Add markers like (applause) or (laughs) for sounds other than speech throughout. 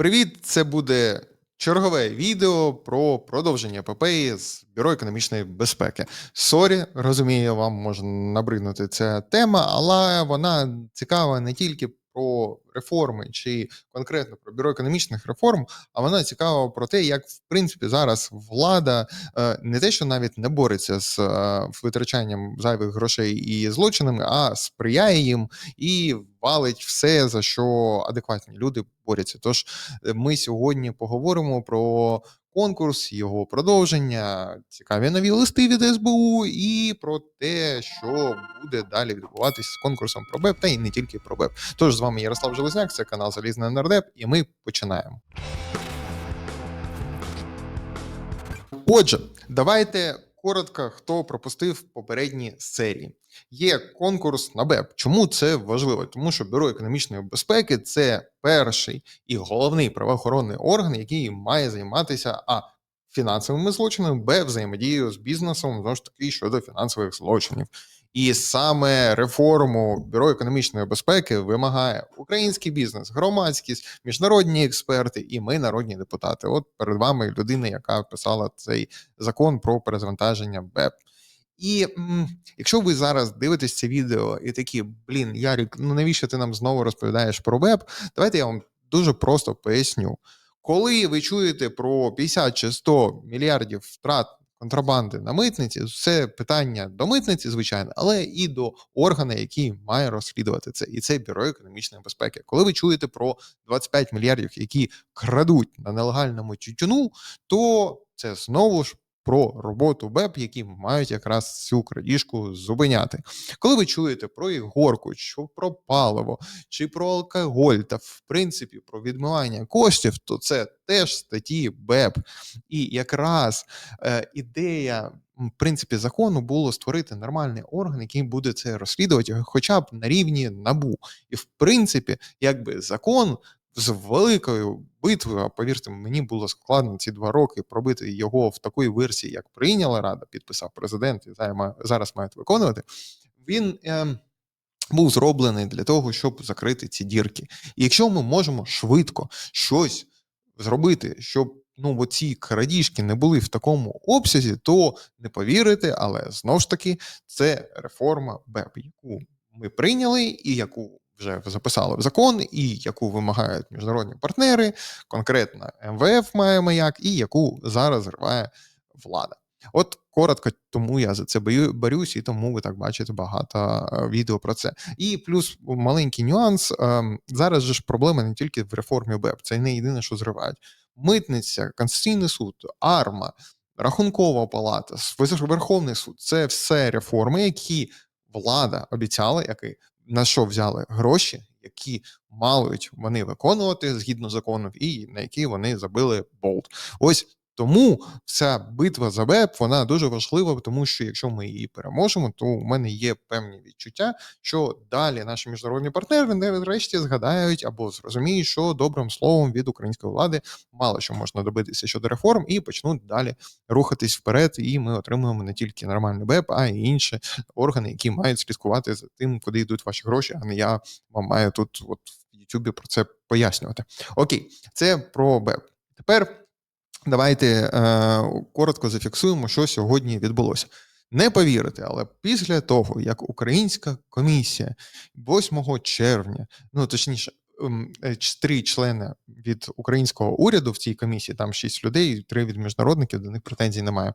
Привіт! Це буде чергове відео про продовження епопеї з Бюро економічної безпеки. Сорі, розумію, вам може набриднути ця тема, але вона цікава не тільки про реформи чи конкретно про бюро економічних реформ, а вона цікава про те, як в принципі зараз влада е, не те, що навіть не бореться з е, витрачанням зайвих грошей і злочинами, а сприяє їм і валить все за що адекватні люди борються. Тож е, ми сьогодні поговоримо про конкурс, його продовження, цікаві нові листи від СБУ і про те, що буде далі відбуватись з конкурсом про БЕП, та й не тільки про БЕП. Тож з вами Ярослав Железняк, це канал Залізний Нардеп, і ми починаємо. Отже, давайте коротко, хто пропустив попередні серії. Є конкурс на БЕП. Чому це важливо? Тому що бюро економічної безпеки це перший і головний правоохоронний орган, який має займатися а фінансовими злочинами, б взаємодією з бізнесом знову ж таки щодо фінансових злочинів. І саме реформу бюро економічної безпеки вимагає український бізнес, громадськість, міжнародні експерти і ми, народні депутати. От перед вами людина, яка писала цей закон про перезавантаження БЕП. І якщо ви зараз дивитесь це відео і такі, блін, Ярік, ну навіщо ти нам знову розповідаєш про БЕП? Давайте я вам дуже просто поясню. Коли ви чуєте про 50 чи 100 мільярдів втрат контрабанди на митниці, це питання до митниці, звичайно, але і до органу, який має розслідувати це, і це бюро економічної безпеки. Коли ви чуєте про 25 мільярдів, які крадуть на нелегальному тютюну, то це знову ж про роботу БЕП, які мають якраз цю крадіжку зупиняти. Коли ви чуєте про ігорку, що про паливо, чи про алкоголь, та в принципі про відмивання коштів, то це теж статті БЕП. І якраз е, ідея. В принципі, закону було створити нормальний орган, який буде це розслідувати, хоча б на рівні набу. І в принципі, якби закон з великою битвою, а повірте, мені було складно ці два роки пробити його в такій версії, як прийняла рада, підписав президент і зараз мають виконувати. Він е, був зроблений для того, щоб закрити ці дірки. І якщо ми можемо швидко щось зробити, щоб ну оці крадіжки не були в такому обсязі, то не повірите, але знову ж таки це реформа БЕП, яку ми прийняли і яку вже записали в закон, і яку вимагають міжнародні партнери, конкретно МВФ має маяк, і яку зараз зриває влада. От коротко, тому я за це борюсь, і тому ви так бачите багато е, відео про це. І плюс маленький нюанс. Ем, зараз же ж проблема не тільки в реформі БЕП, це не єдине, що зривають. Митниця, Конституційний суд, АРМА, Рахункова палата, Верховний суд це все реформи, які влада обіцяла, які на що взяли гроші, які мають вони виконувати згідно законів, і на які вони забили болт. Ось тому ця битва за БЕП вона дуже важлива, тому що якщо ми її переможемо, то у мене є певні відчуття, що далі наші міжнародні партнери не врешті згадають або зрозуміють, що добрим словом від української влади мало що можна добитися щодо реформ, і почнуть далі рухатись вперед. І ми отримуємо не тільки нормальний БЕП, а й інші органи, які мають слідкувати за тим, куди йдуть ваші гроші. А не я вам маю тут, от в Ютубі про це пояснювати. Окей, це про БЕП. Тепер. Давайте е, коротко зафіксуємо, що сьогодні відбулося. Не повірите, але після того, як українська комісія 8 червня, ну точніше, ем, е, три члени від українського уряду в цій комісії, там шість людей, три від міжнародників, до них претензій немає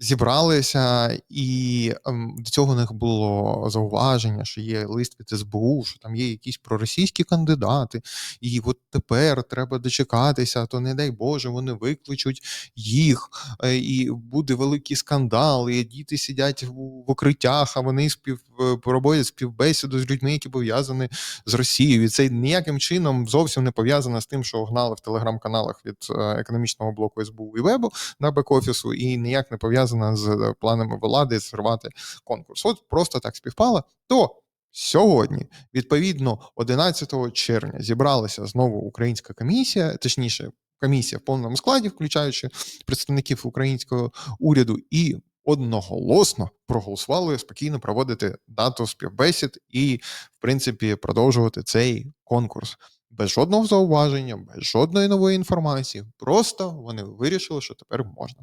зібралися, і ем, до цього у них було зауваження, що є лист від СБУ, що там є якісь проросійські кандидати, і от тепер треба дочекатися, то не дай Боже, вони викличуть їх, е, і буде великий скандал, і діти сидять в укриттях, а вони спів е, проводять співбесіду з людьми, які пов'язані з Росією. І це ніяким чином зовсім не пов'язано з тим, що гнали в телеграм-каналах від е, економічного блоку СБУ і Вебу на бек-офісу, і ніяк не пов'язано пов'язана з е, планами влади зривати конкурс. От просто так співпало. То сьогодні, відповідно, 11 червня, зібралася знову українська комісія, точніше, комісія в повному складі, включаючи представників українського уряду, і одноголосно проголосували спокійно проводити дату співбесід і, в принципі, продовжувати цей конкурс. без жодного зауваження, без жодної нової інформації. Просто вони вирішили, що тепер можна.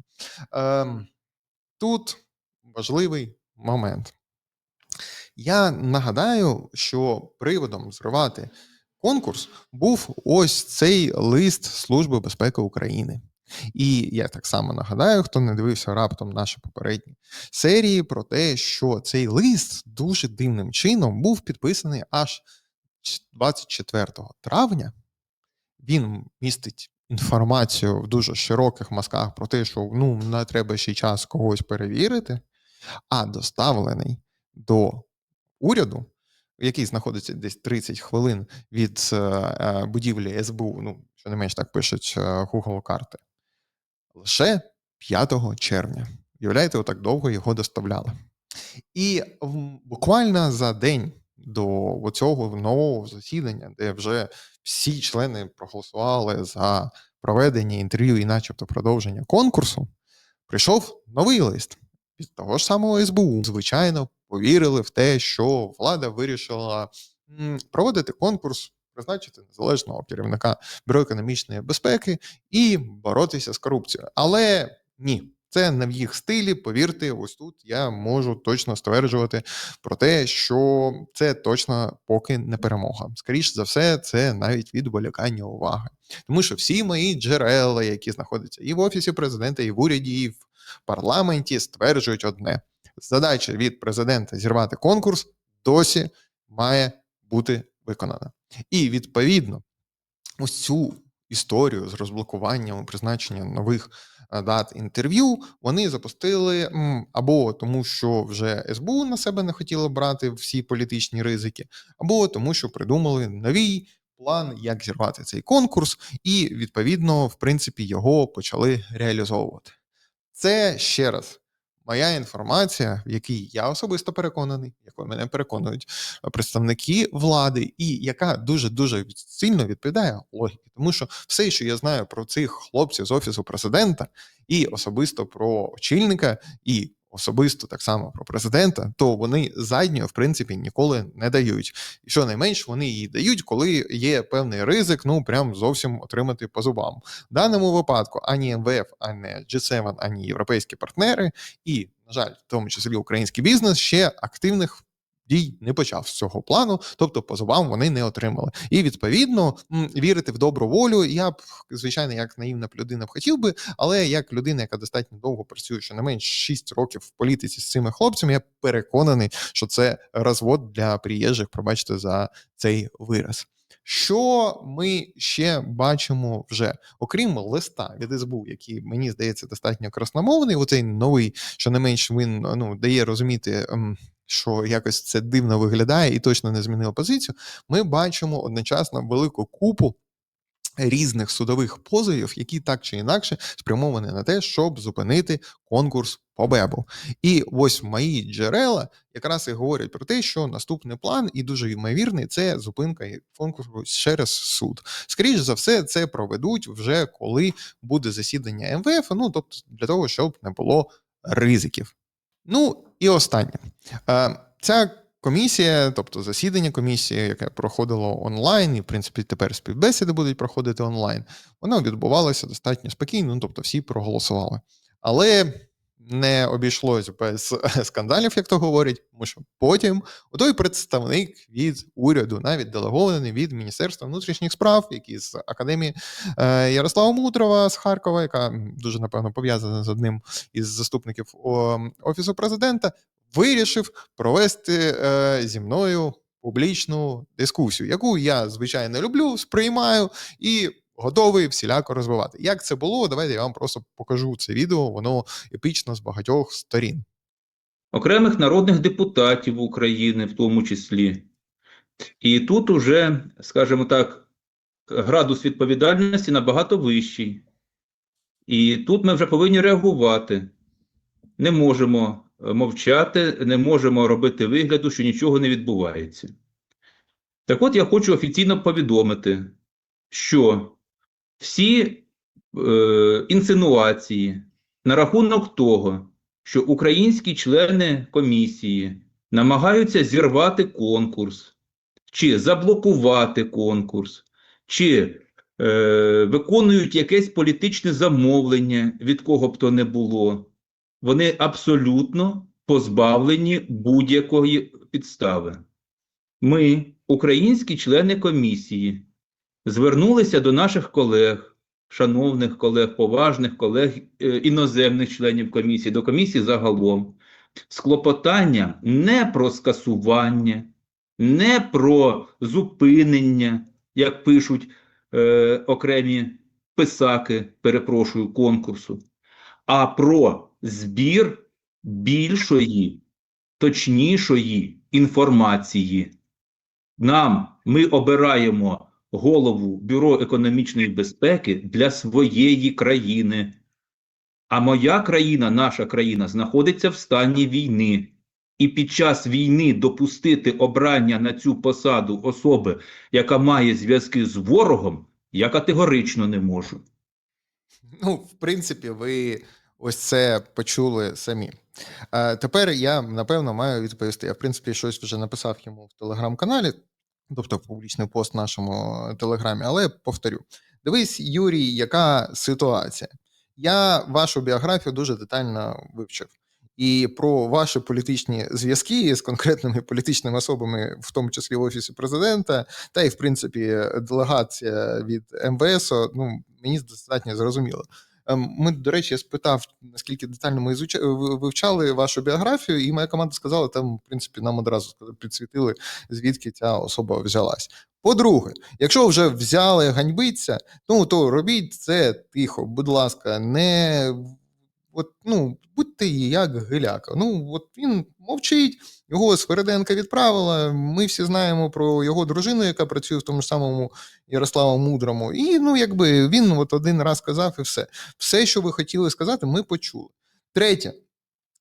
Ем, тут важливий момент. Я нагадаю, що приводом зривати конкурс був ось цей лист Служби безпеки України. І я так само нагадаю, хто не дивився раптом наші попередні серії про те, що цей лист дуже дивним чином був підписаний аж 24 травня. Він містить інформацію в дуже широких мазках про те, що ну не треба ще час когось перевірити, а доставлений до уряду, який знаходиться десь 30 хвилин від е, е, будівлі СБУ, ну що не менш так пишуть е, Google карти, лише 5 червня. Уявляєте, отак довго його доставляли. І буквально за день до цього нового засідання, де вже всі члени проголосували за проведення інтерв'ю і, начебто, продовження конкурсу, прийшов новий лист від того ж самого СБУ. Звичайно, повірили в те, що влада вирішила проводити конкурс, призначити незалежного керівника бюро економічної безпеки і боротися з корупцією. Але ні. Це не в їх стилі, повірте, ось тут я можу точно стверджувати про те, що це точно поки не перемога. Скоріше за все, це навіть відволікання уваги. Тому що всі мої джерела, які знаходяться і в офісі президента, і в уряді, і в парламенті, стверджують одне: задача від президента зірвати конкурс досі має бути виконана. І відповідно, ось цю історію з розблокуванням і призначенням нових е, дат інтерв'ю вони запустили або тому, що вже СБУ на себе не хотіло брати всі політичні ризики, або тому, що придумали новий план, як зірвати цей конкурс, і відповідно, в принципі, його почали реалізовувати. Це ще раз моя інформація, в якій я особисто переконаний, якою мене переконують е, представники влади, і яка дуже дуже сильно відповідає логіці. Тому що все, що я знаю про цих хлопців з офісу президента, і особисто про очільника, і особисто так само про президента, то вони задньої, в принципі, ніколи не дають. І що найменш вони її дають, коли є певний ризик, ну прям зовсім отримати по зубам. В даному випадку ані МВФ, ані G7, ані європейські партнери, і, на жаль, в тому числі український бізнес ще активних. Дій не почав з цього плану, тобто по вони не отримали. І відповідно вірити в добру волю. Я б, звичайно, як наївна людина б хотів би, але як людина, яка достатньо довго працює, що не менш 6 років в політиці з цими хлопцями, я переконаний, що це розвод для приїжджих, пробачте за цей вираз. Що ми ще бачимо вже, окрім листа від СБУ, який мені здається достатньо красномовний, оцей новий, що не менш він ну дає розуміти. Що якось це дивно виглядає і точно не змінило позицію, ми бачимо одночасно велику купу різних судових позовів, які так чи інакше спрямовані на те, щоб зупинити конкурс по БЕБу. І ось мої джерела якраз і говорять про те, що наступний план, і дуже ймовірний, це зупинка конкурсу через суд. Скоріше за все, це проведуть вже коли буде засідання МВФ. Ну тобто для того, щоб не було ризиків. Ну і останнє. Е, Ця комісія, тобто засідання комісії, яке проходило онлайн, і в принципі тепер співбесіди будуть проходити онлайн, воно відбувалося достатньо спокійно, ну, тобто всі проголосували. Але не обійшлось без (laughs) скандалів, як то говорять, тому що потім той представник від уряду, навіть делегований від Міністерства внутрішніх справ, який з академії е, Ярослава Мудрова з Харкова, яка дуже напевно пов'язана з одним із заступників офісу президента, вирішив провести е, зі мною публічну дискусію, яку я звичайно люблю, сприймаю і готовий всіляко розвивати. Як це було? Давайте я вам просто покажу це відео. Воно епічно з багатьох сторін. окремих народних депутатів України, в тому числі. І тут уже, скажімо так, градус відповідальності набагато вищий. І тут ми вже повинні реагувати. Не можемо е, мовчати, не можемо робити вигляду, що нічого не відбувається. Так от я хочу офіційно повідомити, що всі е, інсинуації на рахунок того, що українські члени комісії намагаються зірвати конкурс, чи заблокувати конкурс, чи е, виконують якесь політичне замовлення, від кого б то не було, вони абсолютно позбавлені будь-якої підстави. Ми, українські члени комісії, звернулися до наших колег, шановних колег, поважних колег, е, іноземних членів комісії, до комісії загалом, з клопотанням не про скасування, не про зупинення, як пишуть е, окремі писаки, перепрошую, конкурсу, а про збір більшої, точнішої інформації. Нам ми обираємо голову Бюро економічної безпеки для своєї країни. А моя країна, наша країна, знаходиться в стані війни. І під час війни допустити обрання на цю посаду особи, яка має зв'язки з ворогом, я категорично не можу. Ну, в принципі, ви ось це почули самі. Тепер я напевно маю відповісти. Я, в принципі, щось вже написав йому в телеграм-каналі, тобто в публічний пост в нашому телеграмі, але повторю: дивись, Юрій, яка ситуація? Я вашу біографію дуже детально вивчив. І про ваші політичні зв'язки з конкретними політичними особами, в тому числі в офісі президента, та й в принципі делегація від МВС, ну мені достатньо зрозуміло. Ем, Ми, до речі, я спитав, наскільки детально ми ізуча- вивчали вашу біографію, і моя команда сказала, там, в принципі, нам одразу підсвітили, звідки ця особа взялась. По-друге, якщо вже взяли ганьбиться, ну то робіть це тихо, будь ласка, не от, ну, будьте як гиляка. Ну, от він мовчить, його Свериденка відправила. Ми всі знаємо про його дружину, яка працює в тому ж самому Ярославу Мудрому. І ну, якби він от один раз сказав, і все. Все, що ви хотіли сказати, ми почули. Третє.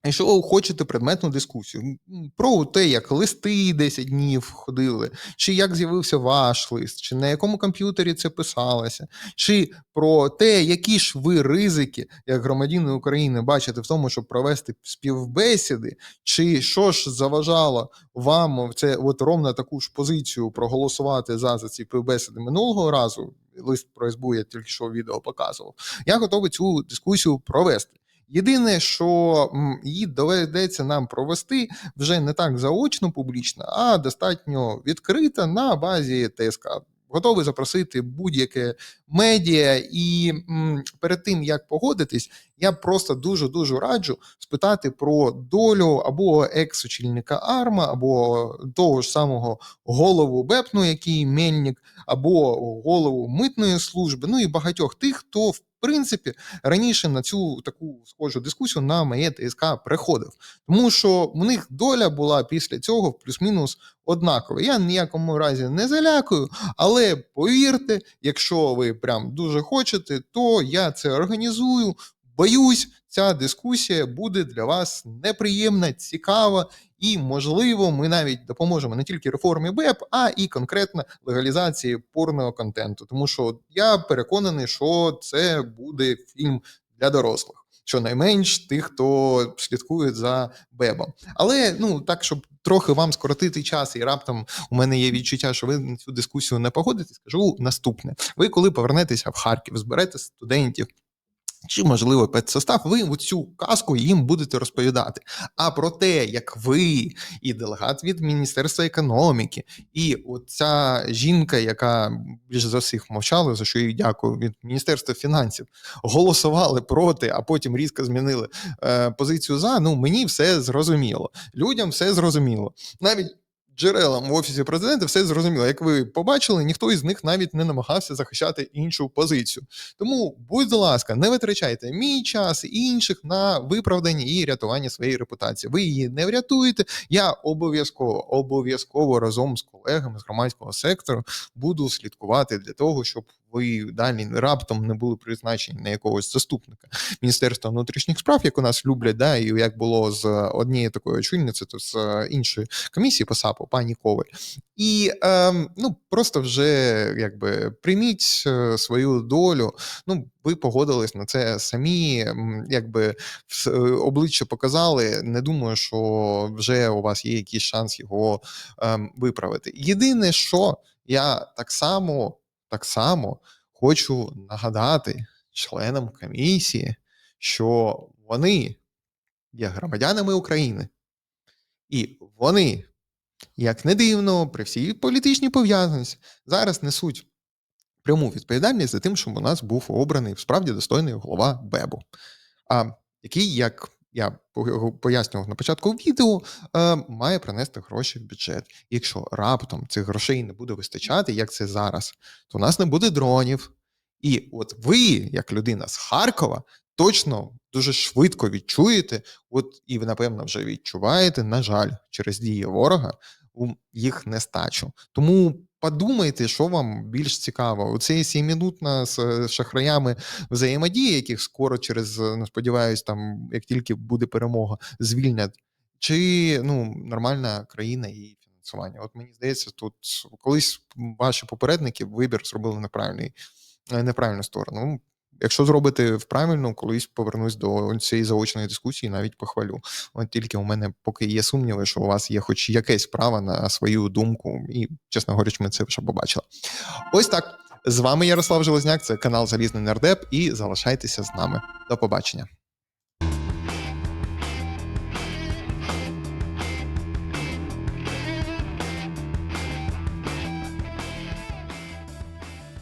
Якщо хочете предметну дискусію про те, як листи 10 днів ходили, чи як з'явився ваш лист, чи на якому комп'ютері це писалося, чи про те, які ж ви ризики, як громадяни України, бачите в тому, щоб провести співбесіди, чи що ж заважало вам це от ровно таку ж позицію проголосувати за, за ці співбесіди минулого разу. Лист про СБУ я тільки що відео показував. Я готовий цю дискусію провести. Єдине, що її доведеться нам провести вже не так заочно публічно, а достатньо відкрито на базі ТСК. Готовий запросити будь-яке медіа, і м, перед тим як погодитись, я просто дуже дуже раджу спитати про долю або екс-очільника АРМА, або того ж самого голову БЕПну, який Мельник, або голову митної служби, ну і багатьох тих, хто в принципі раніше на цю таку схожу дискусію на моє ТСК приходив. Тому що у них доля була після цього плюс-мінус однакова. Я ніякому разі не залякую, але повірте, якщо ви прям дуже хочете, то я це організую. Боюсь, ця дискусія буде для вас неприємна, цікава, і, можливо, ми навіть допоможемо не тільки реформі БЕП, а і конкретно легалізації порного контенту. Тому що я переконаний, що це буде фільм для дорослих. Щонайменш тих, хто слідкує за Бебом. Але ну так, щоб трохи вам скоротити час, і раптом у мене є відчуття, що ви на цю дискусію не погодитесь, скажу наступне: ви, коли повернетеся в Харків, зберете студентів. Чи, можливо, педсостав, ви цю казку їм будете розповідати. А про те, як ви і делегат від Міністерства економіки, і оця жінка, яка більш за всіх мовчала, за що їй дякую, від Міністерства фінансів, голосували проти, а потім різко змінили е, позицію за. Ну мені все зрозуміло. Людям все зрозуміло. Навіть джерелам в офісі президента все зрозуміло. Як ви побачили, ніхто із них навіть не намагався захищати іншу позицію. Тому, будь ласка, не витрачайте мій час і інших на виправдання і рятування своєї репутації. Ви її не врятуєте. Я обов'язково обов'язково разом з колегами з громадського сектору буду слідкувати для того, щоб ви далі раптом не були призначені на якогось заступника Міністерства внутрішніх справ, як у нас люблять, да, і як було з однієї такої очільниці, то з іншої комісії по САПу, пані Коваль. І ем, ну просто вже якби прийміть е, свою долю. Ну, ви погодились на це самі, якби е, обличчя показали. Не думаю, що вже у вас є якийсь шанс його ем, виправити. Єдине, що я так само так само хочу нагадати членам комісії, що вони є громадянами України, і вони, як не дивно, при всій політичній пов'язаності, зараз несуть пряму відповідальність за тим, щоб у нас був обраний справді достойний голова БЕБу, а який, як я пояснював на початку відео, е, має принести гроші в бюджет. Якщо раптом цих грошей не буде вистачати, як це зараз, то у нас не буде дронів. І от ви, як людина з Харкова, точно дуже швидко відчуєте, от і ви, напевно, вже відчуваєте, на жаль, через дії ворога їх нестачу. Тому подумайте, що вам більш цікаво. Оце сімінутна з е, шахраями взаємодії, яких скоро через, е, ну, сподіваюсь, там, як тільки буде перемога, звільнять, чи ну, нормальна країна і фінансування. От мені здається, тут колись ваші попередники вибір зробили неправильний, е, неправильну сторону. Якщо зробити в правильну, колись повернусь до цієї заочної дискусії, навіть похвалю. От тільки у мене поки є сумніви, що у вас є хоч якесь право на свою думку, і, чесно говорячи, ми це вже побачили. Ось так. З вами Ярослав Железняк, це канал Залізний Нардеп, і залишайтеся з нами. До побачення.